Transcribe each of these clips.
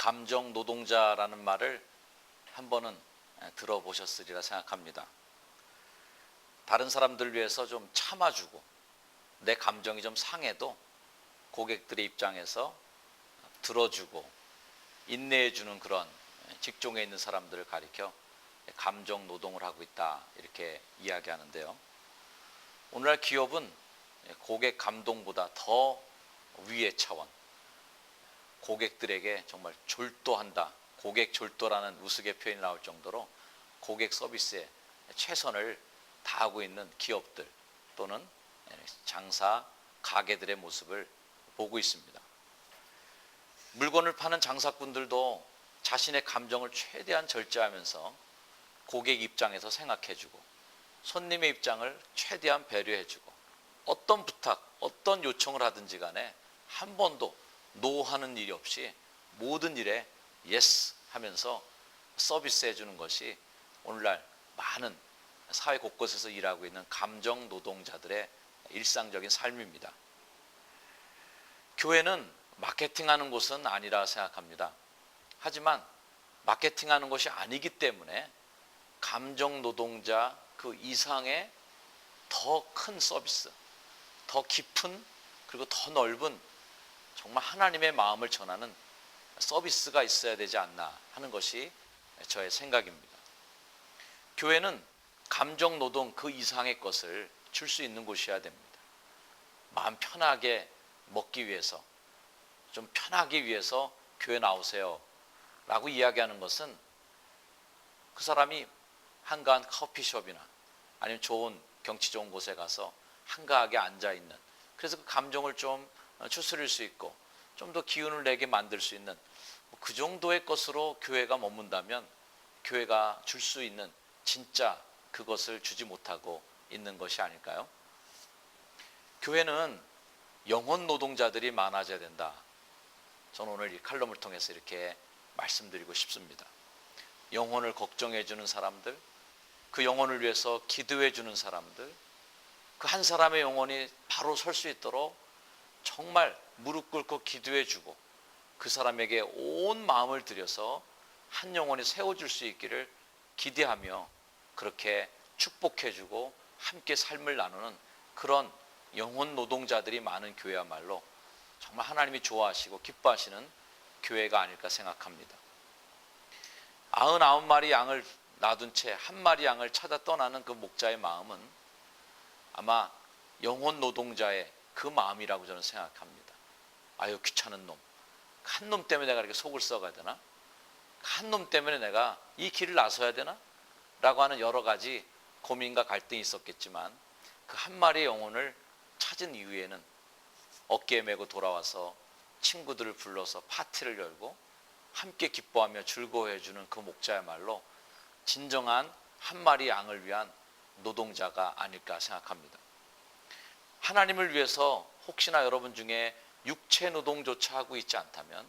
감정 노동자라는 말을 한 번은 들어보셨으리라 생각합니다. 다른 사람들 위해서 좀 참아주고 내 감정이 좀 상해도 고객들의 입장에서 들어주고 인내해주는 그런 직종에 있는 사람들을 가리켜 감정 노동을 하고 있다 이렇게 이야기하는데요. 오늘날 기업은 고객 감동보다 더 위의 차원, 고객들에게 정말 졸도한다. 고객 졸도라는 우스개 표현이 나올 정도로 고객 서비스에 최선을 다하고 있는 기업들 또는 장사 가게들의 모습을 보고 있습니다. 물건을 파는 장사꾼들도 자신의 감정을 최대한 절제하면서 고객 입장에서 생각해주고 손님의 입장을 최대한 배려해주고 어떤 부탁, 어떤 요청을 하든지 간에 한 번도 노 하는 일이 없이 모든 일에 예스 하면서 서비스해 주는 것이 오늘날 많은 사회 곳곳에서 일하고 있는 감정 노동자들의 일상적인 삶입니다. 교회는 마케팅하는 곳은 아니라 생각합니다. 하지만 마케팅하는 것이 아니기 때문에 감정 노동자 그 이상의 더 큰 서비스, 더 깊은 그리고 더 넓은 정말 하나님의 마음을 전하는 서비스가 있어야 되지 않나 하는 것이 저의 생각입니다. 교회는 감정 노동 그 이상의 것을 줄 수 있는 곳이어야 됩니다. 마음 편하게 먹기 위해서 좀 편하기 위해서 교회 나오세요. 라고 이야기하는 것은 그 사람이 한가한 커피숍이나 아니면 좋은 경치 좋은 곳에 가서 한가하게 앉아 있는 그래서 그 감정을 좀 추스릴 수 있고 좀 더 기운을 내게 만들 수 있는 뭐그 정도의 것으로 교회가 머문다면 교회가 줄 수 있는 진짜 그것을 주지 못하고 있는 것이 아닐까요? 교회는 영혼 노동자들이 많아져야 된다. 저는 오늘 이 칼럼을 통해서 이렇게 말씀드리고 싶습니다. 영혼을 걱정해 주는 사람들, 그 영혼을 위해서 기도해 주는 사람들, 그 한 사람의 영혼이 바로 설 수 있도록 정말 무릎 꿇고 기도해 주고 그 사람에게 온 마음을 들여서 한 영혼이 세워줄 수 있기를 기대하며 그렇게 축복해 주고 함께 삶을 나누는 그런 영혼 노동자들이 많은 교회야말로 정말 하나님이 좋아하시고 기뻐하시는 교회가 아닐까 생각합니다. 아흔아홉 마리 양을 놔둔 채 한 마리 양을 찾아 떠나는 그 목자의 마음은 아마 영혼 노동자의 그 마음이라고 저는 생각합니다. 아유 귀찮은 놈. 한 놈 때문에 내가 이렇게 속을 썩어야 되나? 한 놈 때문에 내가 이 길을 나서야 되나? 라고 하는 여러 가지 고민과 갈등이 있었겠지만 그 한 마리의 영혼을 찾은 이후에는 어깨에 메고 돌아와서 친구들을 불러서 파티를 열고 함께 기뻐하며 즐거워해 주는 그 목자야말로 진정한 한 마리 양을 위한 노동자가 아닐까 생각합니다. 하나님을 위해서 혹시나 여러분 중에 육체 노동조차 하고 있지 않다면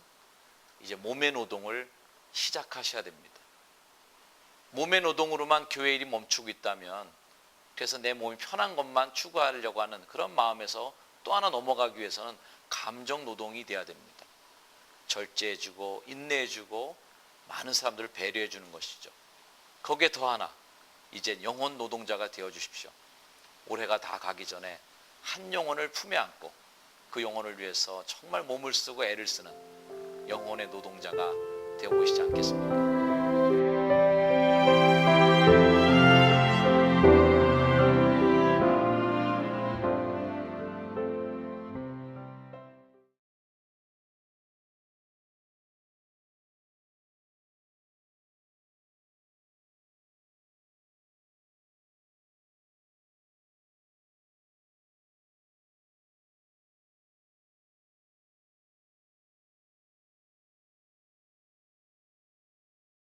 이제 몸의 노동을 시작하셔야 됩니다. 몸의 노동으로만 교회 일이 멈추고 있다면 그래서 내 몸이 편한 것만 추구하려고 하는 그런 마음에서 또 하나 넘어가기 위해서는 감정 노동이 돼야 됩니다. 절제해주고 인내해주고 많은 사람들을 배려해주는 것이죠. 거기에 더 하나 이제 영혼 노동자가 되어 주십시오. 올해가 다 가기 전에 한 영혼을 품에 안고 그 영혼을 위해서 정말 몸을 쓰고 애를 쓰는 영혼의 노동자가 되어 보시지 않겠습니까?